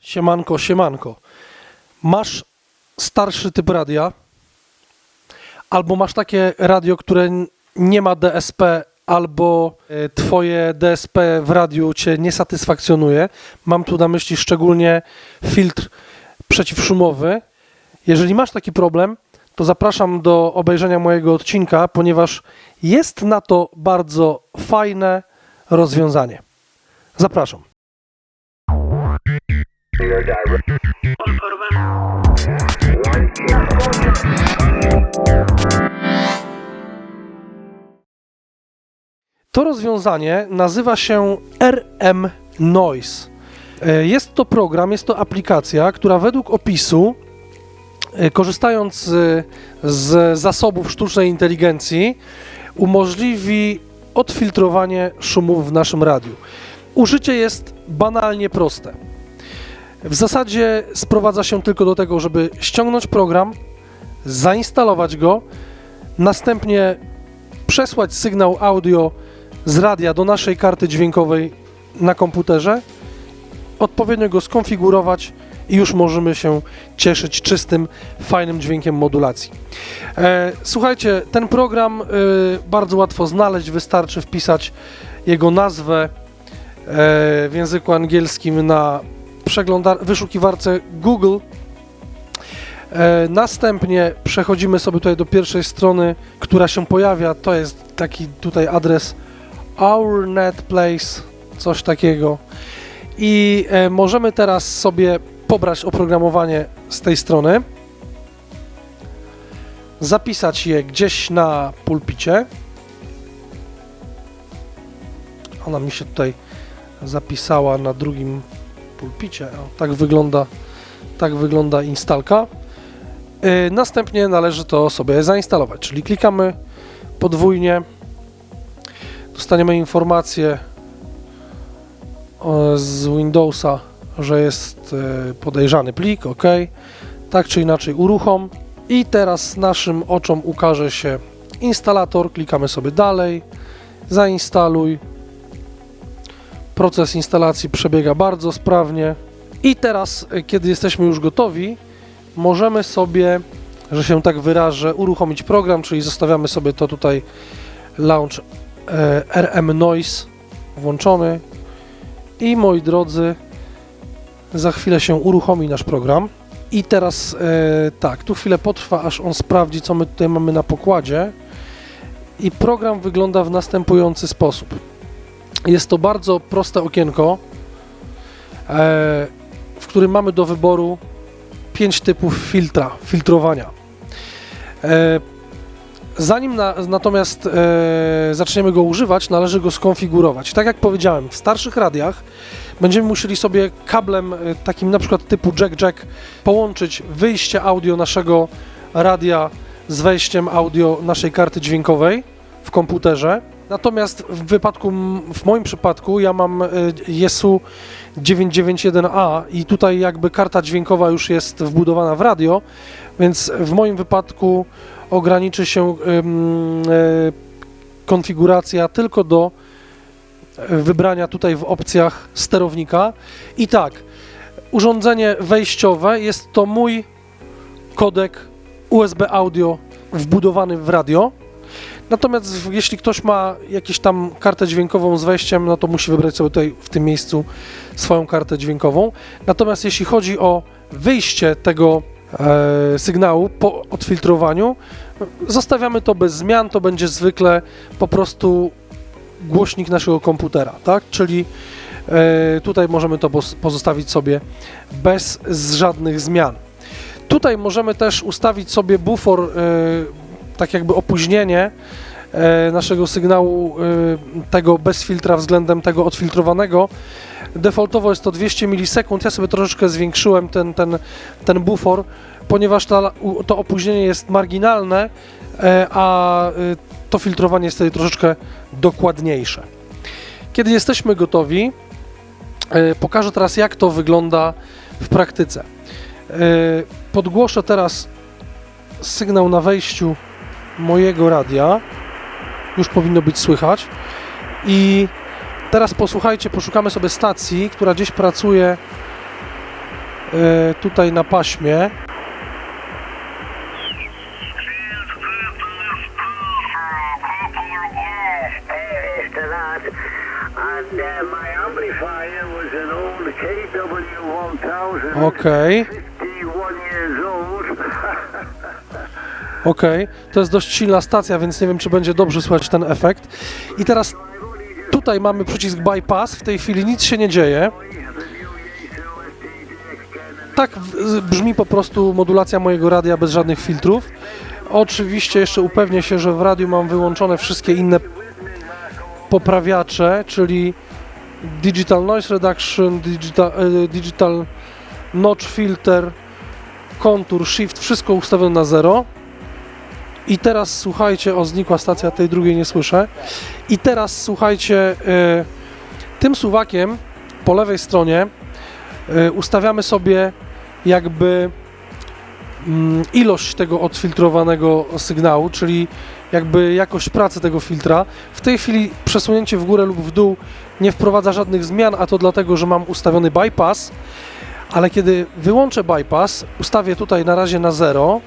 Siemanko, siemanko. Masz starszy typ radia, albo masz takie radio, które nie ma DSP, albo e, twoje DSP w radiu cię nie satysfakcjonuje. Mam tu na myśli szczególnie filtr przeciwszumowy. Jeżeli masz taki problem, to zapraszam do obejrzenia mojego odcinka, ponieważ jest na to bardzo fajne rozwiązanie. Zapraszam. To rozwiązanie nazywa się RM Noise. E, Jest to program, jest to aplikacja, która według opisu, e, korzystając z, z zasobów sztucznej inteligencji, umożliwi odfiltrowanie szumów w naszym radiu. Użycie jest banalnie proste. W zasadzie sprowadza się tylko do tego, żeby ściągnąć program, zainstalować go, następnie przesłać sygnał audio z radia do naszej karty dźwiękowej na komputerze, odpowiednio go skonfigurować i już możemy się cieszyć czystym, fajnym dźwiękiem modulacji. E, słuchajcie, ten program e, bardzo łatwo znaleźć, wystarczy wpisać jego nazwę e, w języku angielskim na przeglądar- wyszukiwarce Google. E, następnie przechodzimy sobie tutaj do pierwszej strony, która się pojawia. To jest taki tutaj adres Our Net Place, coś takiego. I e, możemy teraz sobie pobrać oprogramowanie z tej strony, zapisać je gdzieś na pulpicie. Ona mi się tutaj zapisała na drugim pulpicie. O, tak wygląda, tak wygląda instalka. E, Następnie należy to sobie zainstalować, czyli klikamy podwójnie dostaniemy informację e, z Windowsa, że jest e, podejrzany plik, ok. Tak czy inaczej uruchom i teraz naszym oczom ukaże się instalator, klikamy sobie dalej, zainstaluj. Proces instalacji przebiega bardzo sprawnie i teraz, e, kiedy jesteśmy już gotowi, możemy sobie, że się tak wyrażę, uruchomić program, czyli zostawiamy sobie to tutaj launch e, RM Noise włączony i moi drodzy, za chwilę się uruchomi nasz program. I teraz e, tak, tu chwilę potrwa, aż on sprawdzi, co my tutaj mamy na pokładzie. I program wygląda w następujący sposób. Jest to bardzo proste okienko, e, w którym mamy do wyboru pięć typów filtra, filtrowania. E, Zanim na, natomiast e, zaczniemy go używać, należy go skonfigurować. Tak jak powiedziałem, w starszych radiach będziemy musieli sobie kablem e, takim na przykład typu jack-jack połączyć wyjście audio naszego radia z wejściem audio naszej karty dźwiękowej w komputerze. Natomiast w wypadku, w moim przypadku, ja mam e, Jesu 991A i tutaj jakby karta dźwiękowa już jest wbudowana w radio, więc w moim wypadku ograniczy się e, konfiguracja tylko do wybrania tutaj w opcjach sterownika. I tak, urządzenie wejściowe jest to mój kodek USB audio wbudowany w radio. Natomiast jeśli ktoś ma jakąś tam kartę dźwiękową z wejściem, no to musi wybrać sobie tutaj w tym miejscu swoją kartę dźwiękową. Natomiast jeśli chodzi o wyjście tego e, sygnału po odfiltrowaniu, zostawiamy to bez zmian, to będzie zwykle po prostu głośnik naszego komputera, tak? Czyli e, tutaj możemy to pozostawić sobie bez żadnych zmian. Tutaj możemy też ustawić sobie bufor, e, tak jakby opóźnienie naszego sygnału e, tego bez filtra względem tego odfiltrowanego. Defaultowo jest to 200 milisekund. Ja sobie troszeczkę zwiększyłem ten, ten, ten bufor, ponieważ ta, to opóźnienie jest marginalne, e, a e, to filtrowanie jest wtedy troszeczkę dokładniejsze. Kiedy jesteśmy gotowi, e, pokażę teraz jak to wygląda w praktyce. E, Podgłoszę teraz sygnał na wejściu mojego radia. Już powinno być słychać. I teraz posłuchajcie, poszukamy sobie stacji, która gdzieś pracuje e, tutaj na paśmie. to that. Okej. To jest dość silna stacja, więc nie wiem, czy będzie dobrze słychać ten efekt. I teraz tutaj mamy przycisk bypass. W tej chwili nic się nie dzieje. Tak brzmi po prostu modulacja mojego radia bez żadnych filtrów. Oczywiście jeszcze upewnię się, że w radiu mam wyłączone wszystkie inne poprawiacze, czyli Digital Noise Reduction, Digital, e, digital Notch Filter, Contour, Shift, wszystko ustawione na zero. I teraz słuchajcie, o znikła stacja, tej drugiej nie słyszę. I teraz słuchajcie, e, tym suwakiem po lewej stronie e, ustawiamy sobie jakby mm, ilość tego odfiltrowanego sygnału, czyli jakby jakość pracy tego filtra. W tej chwili przesunięcie w górę lub w dół nie wprowadza żadnych zmian, a to dlatego, że mam ustawiony bypass, ale kiedy wyłączę bypass, ustawię tutaj na razie na 0.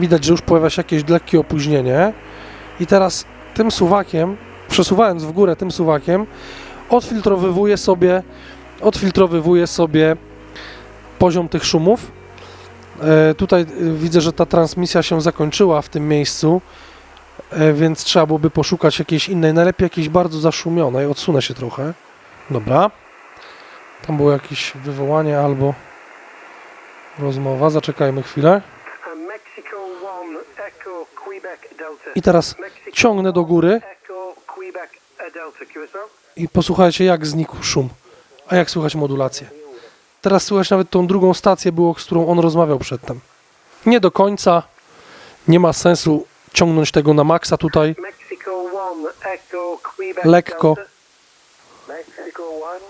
Widać, że już pojawia się jakieś lekkie opóźnienie. I teraz tym suwakiem, przesuwając w górę tym suwakiem, odfiltrowywuję sobie, odfiltrowywuję sobie poziom tych szumów. E, tutaj e, widzę, że ta transmisja się zakończyła w tym miejscu, e, więc trzeba byłoby poszukać jakiejś innej, najlepiej jakiejś bardzo zaszumionej. Odsunę się trochę. Dobra. Tam było jakieś wywołanie albo rozmowa. Zaczekajmy chwilę. Mexico 1, Echo, Quebec, Delta. I teraz ciągnę do góry i posłuchajcie, jak znikł szum, a jak słychać modulację. Teraz słychać nawet tą drugą stację było, z którą on rozmawiał przedtem. Nie do końca, nie ma sensu ciągnąć tego na maksa tutaj. Mexico 1, Echo, Quebec, Lekko. Delta. Mexico 1.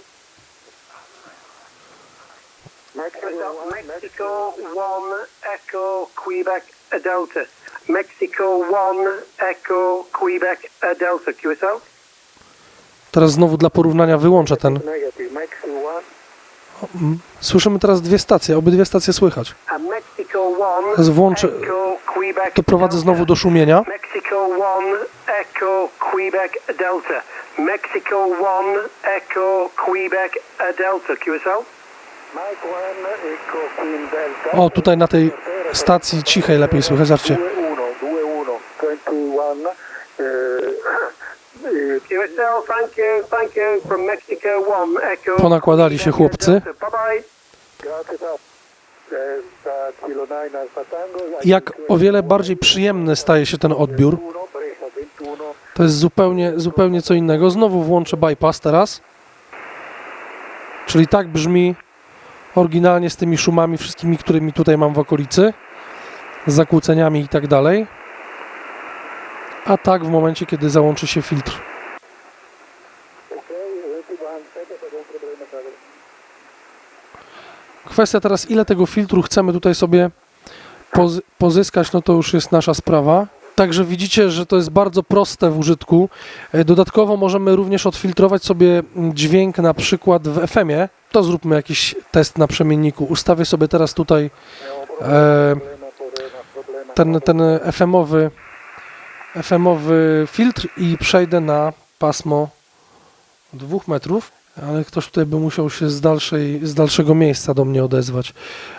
Mexico 1, Echo, Quebec, Delta. Mexico 1, Echo, Quebec, Delta. QSO? Teraz znowu dla porównania wyłączę ten. Negative. Mexico 1. Mm. Słyszymy teraz dwie stacje, obydwie stacje słychać. A Mexico 1, Teraz włączę, doprowadzę Delta. znowu do szumienia. Mexico 1, Echo, Quebec, Delta. Mexico 1, Echo, Quebec, Delta. QSO? Mike 1, Echo, Queen Delta. O, tutaj na tej stacji cichej lepiej słychać, zobaczcie. 2-1, 2-1, 21. QSL, thank you, thank you from Mexico 1, Echo. Ponakładali się chłopcy. Jak o wiele bardziej przyjemny staje się ten odbiór. To jest zupełnie, zupełnie co innego. Znowu włączę bypass teraz. Czyli tak brzmi oryginalnie z tymi szumami wszystkimi, którymi tutaj mam w okolicy. Z zakłóceniami i tak dalej. A tak w momencie, kiedy załączy się filtr. Kwestia teraz, ile tego filtru chcemy tutaj sobie pozy- pozyskać, no to już jest nasza sprawa. Także widzicie, że to jest bardzo proste w użytku. E, Dodatkowo możemy również odfiltrować sobie dźwięk na przykład w FM-ie. To zróbmy jakiś test na przemienniku. Ustawię sobie teraz tutaj e, ten, ten FM-owy, FM-owy filtr i przejdę na pasmo 2 metrów. Ale ktoś tutaj by musiał się z, dalszej, z dalszego miejsca do mnie odezwać.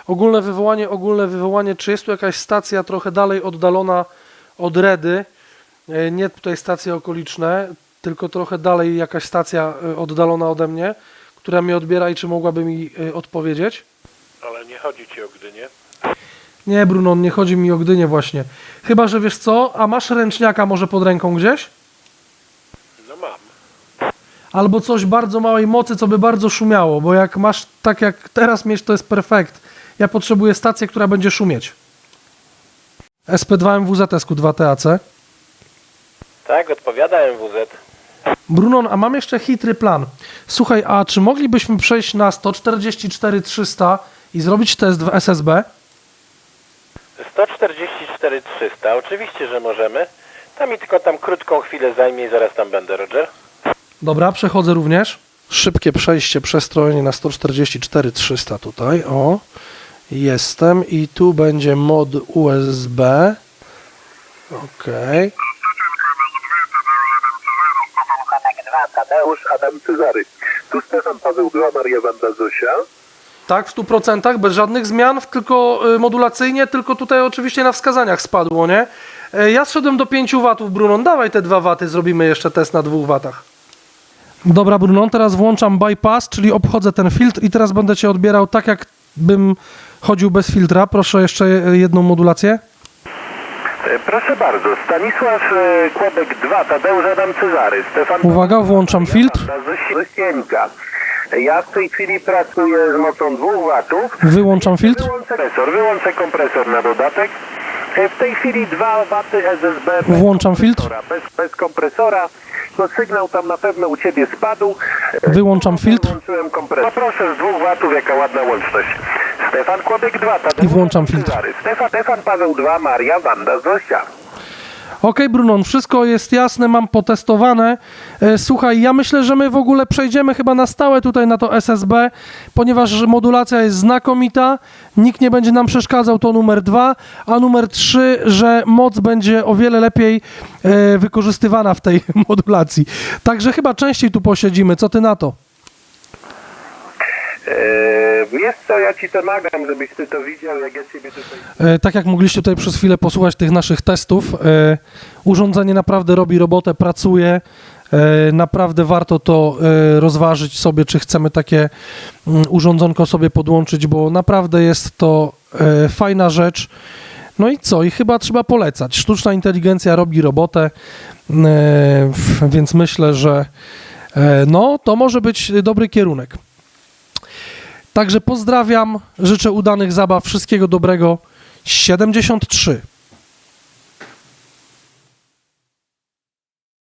Ogólne wywołanie, ogólne wywołanie. Czy jest tu jakaś stacja trochę dalej oddalona od Redy? E, Nie tutaj stacje okoliczne, tylko trochę dalej jakaś stacja e, oddalona ode mnie, która mnie odbiera i czy mogłaby mi e, odpowiedzieć? Ale nie chodzi ci o Gdynię. Nie, Bruno, nie chodzi mi o Gdynię właśnie. Chyba, że wiesz co, a masz ręczniaka może pod ręką gdzieś? No mam. Albo coś bardzo małej mocy, co by bardzo szumiało, bo jak masz tak jak teraz mieć, to jest perfekt. Ja potrzebuję stację, która będzie szumieć. SP2 MWZSQ2 TAC. Tak, odpowiada MWZ. Brunon, a mam jeszcze chytry plan. Słuchaj, a czy moglibyśmy przejść na 144 300 i zrobić test w SSB? 144 300, oczywiście, że możemy. Tam mi tylko tam krótką chwilę zajmie i zaraz tam będę, Roger. Dobra, przechodzę również. szybkie przejście, przestrojenie na 144 300 tutaj, o, jestem i tu będzie mod USB, okej, Tadeusz Adam Cezary. Tu Stefan Paweł II, Maria Wanda Zosia. Tak, w 100%, bez żadnych zmian, tylko y, modulacyjnie, tylko tutaj oczywiście na wskazaniach spadło, nie? E, Ja zszedłem do 5 watów, Brunon, dawaj te 2 waty, zrobimy jeszcze test na 2 watach. Dobra, Brunon, teraz włączam bypass, czyli obchodzę ten filtr i teraz będę Cię odbierał tak, jakbym chodził bez filtra. Proszę jeszcze jedną modulację. E, Proszę bardzo, Stanisław e, Kłobek 2, Tadeusz Adam Cezary, Stefan Uwaga, włączam filtr. Ja w tej chwili pracuję z mocą 2 watów. Wyłączam filtr. Wyłączę kompresor, wyłączę kompresor na dodatek. E, W tej chwili 2 waty SSB bez Włączam filtr. Bez, bez kompresora. No sygnał tam na pewno u Ciebie spadł. E, Wyłączam filtr. Włączyłem kompresor. Poproszę z 2 watów, jaka ładna łączność. Stefan Kłobek 2, Tadeusz I włączam filtr. Stefan, Stefan Paweł 2, Maria Wanda Zosia. Okej, Brunon, wszystko jest jasne, mam potestowane. E, Słuchaj, ja myślę, że my w ogóle przejdziemy chyba na stałe tutaj na to SSB, ponieważ modulacja jest znakomita, nikt nie będzie nam przeszkadzał, to numer dwa, a numer trzy, że moc będzie o wiele lepiej e, wykorzystywana w tej modulacji. Także chyba częściej tu posiedzimy, co ty na to? Wiesz co, ja ci to żebyś ty to widział, jak ja ciebie tutaj... E, Tak jak mogliście tutaj przez chwilę posłuchać tych naszych testów, e, urządzenie naprawdę robi robotę, pracuje. E, Naprawdę warto to rozważyć sobie, czy chcemy takie mm, urządzonko sobie podłączyć, bo naprawdę jest to fajna rzecz. No i co? I chyba trzeba polecać. Sztuczna inteligencja robi robotę, więc myślę, że no, to może być dobry kierunek. Także pozdrawiam, życzę udanych zabaw, wszystkiego dobrego. 73.